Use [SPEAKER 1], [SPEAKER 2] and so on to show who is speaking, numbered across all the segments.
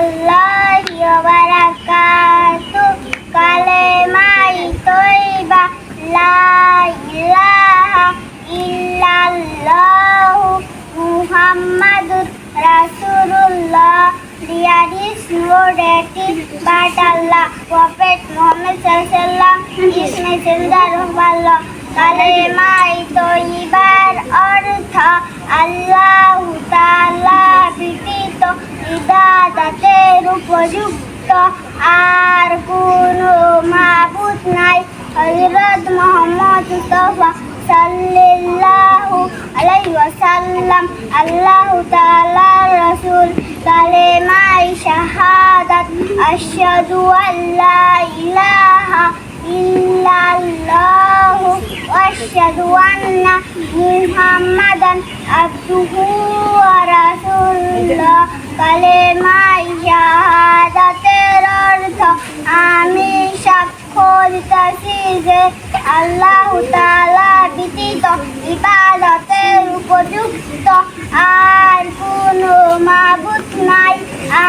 [SPEAKER 1] warahmatullahi wabarakatuh Kalimai toiba La ilaha illallah Muhammadur Rasulullah The hadith narrated by Allah Prophet Muhammad Sallallahu His messenger of Allah Kalimai toibar অর্থ আল্লাহ উপযুক্ত আর কোনো মাবুদ নাই। হযরত মুহাম্মদ মুস্তাফা সাল্লাল্লাহু আলাইহি ওয়াসাল্লাম, আল্লাহ তাআলার রাসূল কালেমাই শাহাদাত, আশহাদু আল্লা ইলাহা ইল্লাল্লাহু ওয়া আশহাদু আন্না মুহাম্মাদান আবদুহু দিতেছি যে আল্লাহ তাআলা ব্যতীত ইবাদতের উপযুক্ত আর কোনো মাবুদ নাই।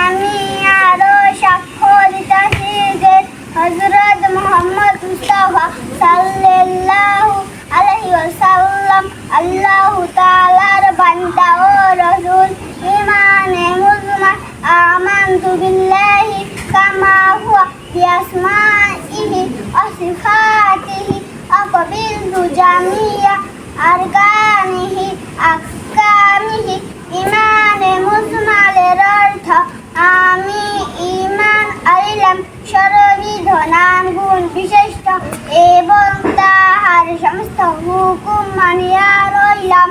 [SPEAKER 1] আমি আরও সাক্ষ্য দিতেছি যে হযরত মুহাম্মদ মুস্তাফা সাল্লাল্লাহু আলাইহি ওয়াসাল্লাম আল্লাহ তাআলার বান্দা ও রাসূল ইমানে মুসলমান। আমানতু বিল্লাহি কামা হুয়া ওয়া সিফাতিহি আকাবিলতু জামিয়া আরকানিহি আহকামিহি ইমানে অর্থ আমি ইমান আইলাম সর্ববিধ নাম গুণ বিশিষ্ট এবং তাহার সমস্ত হুকুম মানিয়া রইলাম